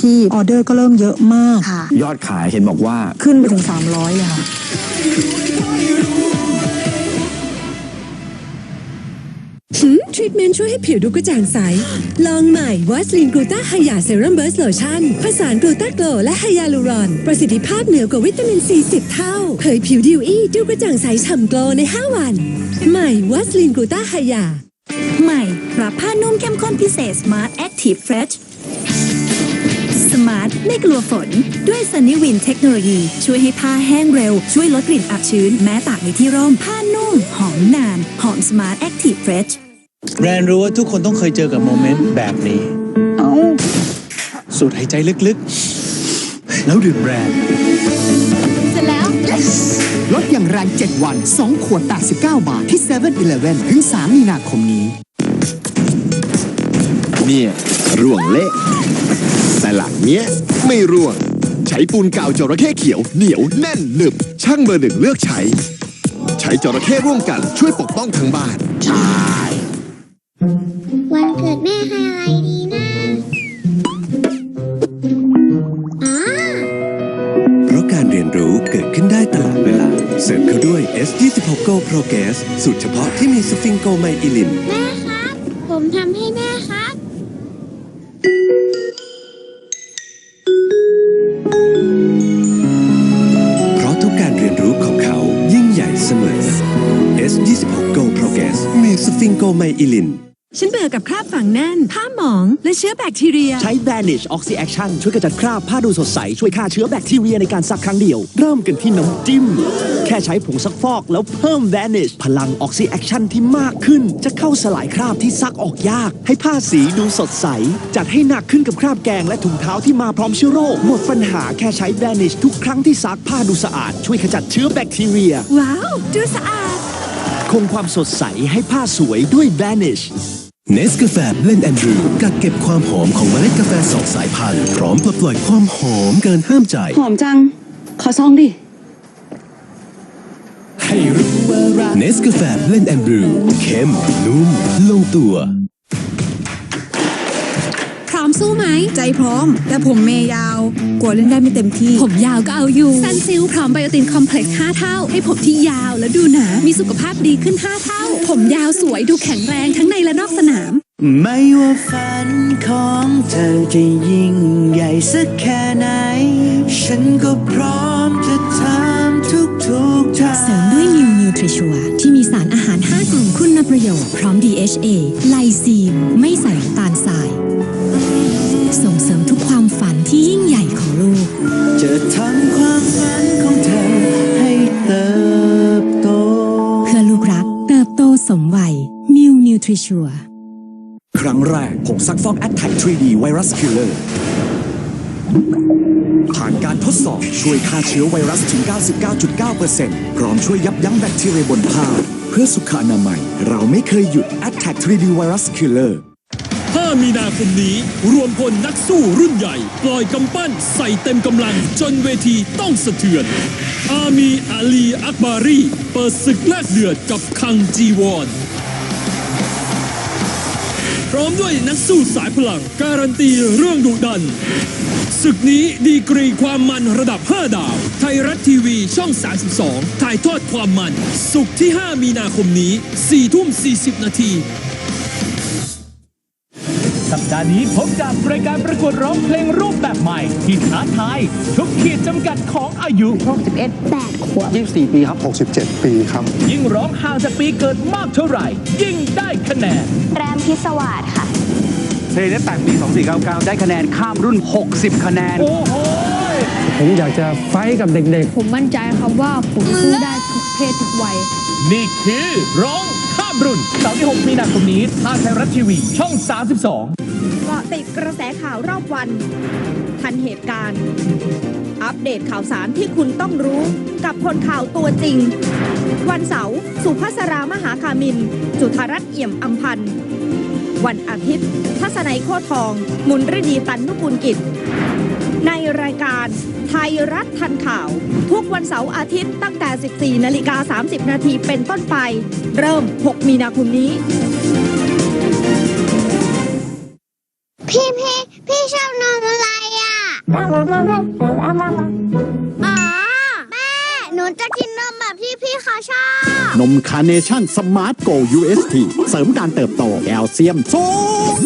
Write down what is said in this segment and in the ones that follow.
ที่ออเดอร์ก็เริ่มเยอะมากค่ะยอดขายเห็นบอกว่า ขึ้นไปถึง 300เลยค่ะทรีทเมนต์ช่วยให้ผิวดูกระจ่างใส ลองใหม่วัสลินกลูตาไฮยาเซรั่มเบิร์สโลชั่นผสานกลูตาโกลและไฮยาลูรอน ประสิทธิภาพเหนือกว่าวิตามินซี10เท่า เผยผิวดิวอี้ดูกระจ่างใสฉ่ำโกลใน 5 วัน ใหม่วัสลินกลูตาไฮยา ใหม่ปรับผ้านุ่มเข้มข้นพิเศษ Smart Active Fresh Smart ไม่กลัวฝน ด้วย Sunny Wind เทคโนโลยี ช่วยให้ผ้าแห้งเร็ว ช่วยลดกลิ่นอับชื้น แม้ตากในที่ร่ม ผ้านุ่ม หอมนาน หอม Smart Active Fresh แบรนด์รู้ว่าทุกคนต้องเคยเจอกับโมเมนต์แบบนี้ เอาสูดหายใจลึกๆ แล้วดื่มแบรนด์ลดอย่างแรง 7 วัน 2 ขวด 89 บาท ที่7 e เ e ่ e อถึง 3 มีนาคมนี้ เนี่ย ร่วงเละ แต่หลังเนี้ยไม่ร่วง ใช้ปูนกาวจระเข้เขียวเหนียวแน่นหนึบช่างเบอร์หนึ่งเลือกใช้ ใช้จระเข้ร่วมกันช่วยปกป้องทั้งบ้านวันเกิดแม่ให้อะไรดีนะอ๋อเพราะการเรียนรู้เกิดขึ้นได้ตลอดเวลา เสริมเข้าด้วย S26 Go Progress สูตรเฉพาะที่มีสฟิงโกไมอิลิน แม่ครับ ผมทำให้แม่ครับ Progress มีสฟิงโกไมอิลิน ฉันเบื่อกับคราบฝังแน่น ผ้าหมอง และเชื้อแบคทีเรีย ใช้ Vanish Oxy Action ช่วยกระจัดคราบผ้าดูสดใส ช่วยฆ่าเชื้อแบคทีเรียในการซักครั้งเดียว เริ่มกันที่น้ำจิ้ม แค่ใช้ผงซักฟอกแล้วเพิ่ม Vanish พลัง Oxy Action ที่มากขึ้น จะเข้าสลายคราบที่ซักออกยาก ให้ผ้าสีดูสดใส จัดให้หนักขึ้นกับคราบแกงและถุงเท้าที่มาพร้อมเชื้อโรคหมดปัญหาแค่ใช้ Vanish ทุกครั้งที่ซักผ้าดูสะอาด ช่วยขจัดเชื้อแบคทีเรีย ว้าว ดูสะอาด คงความสดใสให้ผ้าสวยด้วย Vanish เนสกาแฟเบลนแอนดรูกักเก็บความหอมของเมล็ดกาแฟสองสายพันธุ์พร้อมปลดปล่อยความหอมเกินห้ามใจ หอมจัง ขอซองดิ ให้รู้ว่ารักเนสกาแฟเบลนแอนดรูเข้มนุ่มลงตัวพร้ อมสู้ไหม ใจพร้อม แต่ผมเมยาว กลัวเล่นได้ไม่เต็มที่ ผมยาวก็เอาอยู่ซันซิลพร้อมไบโอตินคอมเพล็กซ์ 5 เท่า ให้ผมที่ยาวและดูหนา มีสุขภาพดีขึ้น 5 เท่า ผมยาวสวยดูแข็งแรงทั้งในและนอกสนาม ไม่ว่าฝันของเธอจะยิ่งใหญ่สักแค่ไหน ฉันก็พร้อมจะทำทุกทุกๆทางเสริมด้วย New Nutrisure ที่มีสารอาหาร 5 กลุ่มคุณประโยชน์พร้อม DHA ไลซีนไม่ใส่น้ำตาลทราย จะทำความฝันของเธอให้เติบโต เพื่อลูกรักเติบโตสมวัย New Nutrisure ครั้งแรกผงซักฟอก a t t a c 3D Virus Killer ผ่านการทดสอบช่วยฆ่าเชื้อไวรัสถึง 99.9%พร้อมช่วยยับยั้งแบคทีเรียบนผ้า เพื่อสุขอนามัย เราไม่เคยหยุด a t t a c 3D Virus Killer 5 มีนาคมนี้ รวมพลนักสู้รุ่นใหญ่ ปล่อยกำปั้นใส่เต็มกำลังจนเวทีต้องสะเทือน อามีอาลีอักบารีเปิดศึกแลกเดือดกับคังจีวอนพร้อมด้วยนักสู้สายพลัง การันตีเรื่องดุดันศึกนี้ดีกรีความมันระดับ 5 ดาว ไทยรัฐทีวีช่อง 32 ถ่ายทอดความมัน สุกร์ที่ 5 มีนาคมนี้ 4 ทุ่ม 40 นาที ดาห์นี้พบกับรายการประกวดร้องเพลงรูปแบบใหม่ ที่ท้าทายทุกขีดจำกัดของอายุ 61 8ขวบ24 ปีครับ 67 ปีครับ ยิ่งร้องห่างจากปีเกิดมากเท่าไหร่ ยิ่งได้คะแนน แรมพิศวาสค่ะ เพลงนี้แต่งปี 2499 ได้คะแนนข้ามรุ่น 60 คะแนน โอ้โห ผมอยากจะไฟกับเด็กผมมั่นใจครับว่าผมสู้ได้ทุกเพศทุกวัย นี่คือร้องข้ามรุ่นเสาร์ที่ 6 มีนาคมนี้ทางไทยรัฐทีวีช่อง 32เกาะ ติดกระแสข่าวรอบวัน ทันเหตุการณ์ อัปเดตข่าวสารที่คุณต้องรู้กับคนข่าวตัวจริง วันเสาร์สุภัสรามหาคามิน จุธารัตน์เอี่ยมอัมพันธ์ วันอาทิตย์ทัศนัยโคตรทอง มุนฤดีตันนุกุลกิจ ในรายการไทยรัฐทันข่าว ทุกวันเสาร์อาทิตย์ตั้งแต่ 14 นาฬิกา 30 นาทีเป็นต้นไป เริ่ม 6 มีนาคมนี้ ชอบนอนอะไรอะ อ๋อ แม่ หนูจะกินนมแบบที่พี่เขาชอบ นมคาร์เนชั่นสมาร์ทโก UST เสริมการเติบโตแคลเซียมสูง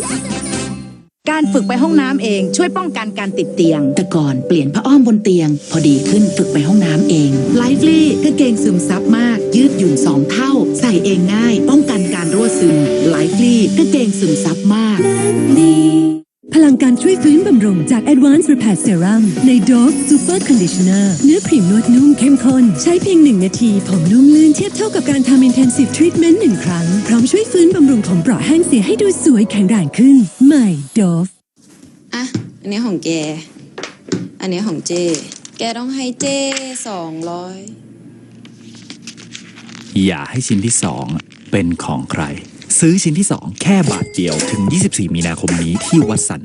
การฝึกไปห้องน้ำเองช่วยป้องกันการติดเตียง แต่ก่อนเปลี่ยนผ้าอ้อมบนเตียง พอดีขึ้นฝึกไปห้องน้ำเองไลฟ์ลี่กางเกงซึมซับมาก ยืดหยุ่นสองเท่า ใส่เองง่าย ป้องกันการรั่วซึมไลฟ์ลี่กางเกงซึมซับมาก พลังการช่วยฟื้นบำรุงจาก Advanced Repair Serum ใน Dove Super Conditioner เนื้อครีมนวดนุ่มเข้มข้น ใช้เพียงหนึ่งนาที ผมนุ่มลื่นเทียบเท่ากับการทำ Intensive Treatment หนึ่งครั้ง พร้อมช่วยฟื้นบำรุงผมเปราะแห้งเสียให้ดูสวยแข็งแรงขึ้น ใหม่ Dove อะ อันนี้ของแก อันนี้ของเจ แกต้องให้เจสองร้อยอย่าให้ชิ้นที่2เป็นของใคร ซื้อชิ้นที่ 2 แค่บาทเดียวถึง 24 มีนาคมนี้ที่วัดสัน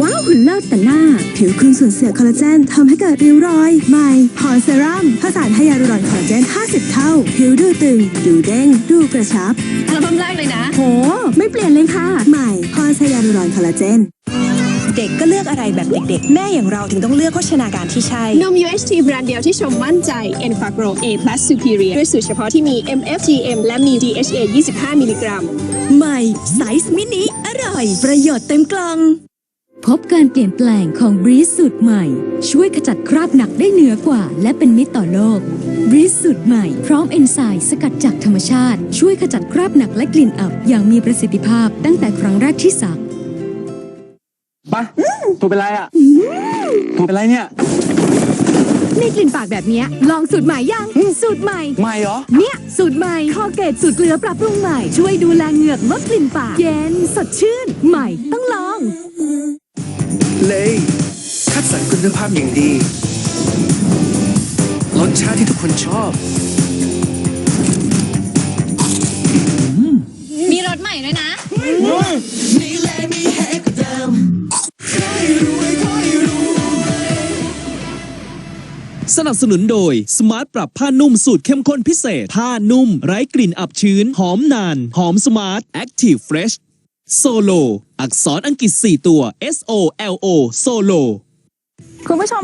ว้าวหุ่นเลิศแต่หน้า ผิวคุณสูญเสียคอลลาเจนทำให้เกิดริ้วรอยใหม่พรเซรั่มผสานไฮยาลูรอนคอลลาเจน 50 เท่า ผิวดูตึง ดูเด้ง ดูกระชับอัลบั้มแรกเลยนะ โห ไม่เปลี่ยนเลยค่ะ ใหม่พรไฮยาลูรอนคอลลาเจนเด็กก็เลือกอะไรแบบเด็กๆ แม่อย่างเราถึงต้องเลือกโภชนาการที่ใช่ นม UHT แบรนด์เดียวที่ชมมั่นใจ e n f a g r o A Plus Superior ด้วยสูตรเฉพาะที่มี MFGM และมี DHA 25 มิลลิกรัม ใหม่ไซส์มินิอร่อย ประโยชน์เต็มกล่อง พบการเปลี่ยนแปลงของบรีสสูตรใหม่ ช่วยขจัดคราบหนักได้เหนือกว่า และเป็นมิตรต่อโลกบรีสสูตรใหม่พร้อมเอนไซม์สกัดจากธรรมชาติ ช่วยขจัดคราบหนักและกลิ่นอับอย่างมีประสิทธิภาพตั้งแต่ครั้งแรกที่สัก ปะถูกเป็นไรอะถูกเป็นไรเนี่ย มีกลิ่นปากแบบเนี้ยลองสูตรใหม่ยัง สูตรใหม่ ไม่เหรอ เนี่ย สูตรใหม่คอเกตสูตรเกลือปรับปรุงใหม่ ช่วยดูแลเหงือกลดกลิ่นปาก เย็นสดชื่น ใหม่ต้องลอง เลยคัดสรรคุณภาพอย่างดีรสชาติที่ทุกคนชอบมีรถใหม่ด้วยนะ สนับสนุนโดย สมาร์ทปรับผ้านุ่มสูตรเข้มข้นพิเศษ ผ้านุ่ม ไร้กลิ่นอับชื้น หอมนาน หอมสมาร์ทแอคทีฟเฟรชโซโลอักษรอังกฤษ 4 ตัว S O L O โซโลคุณผู้ชม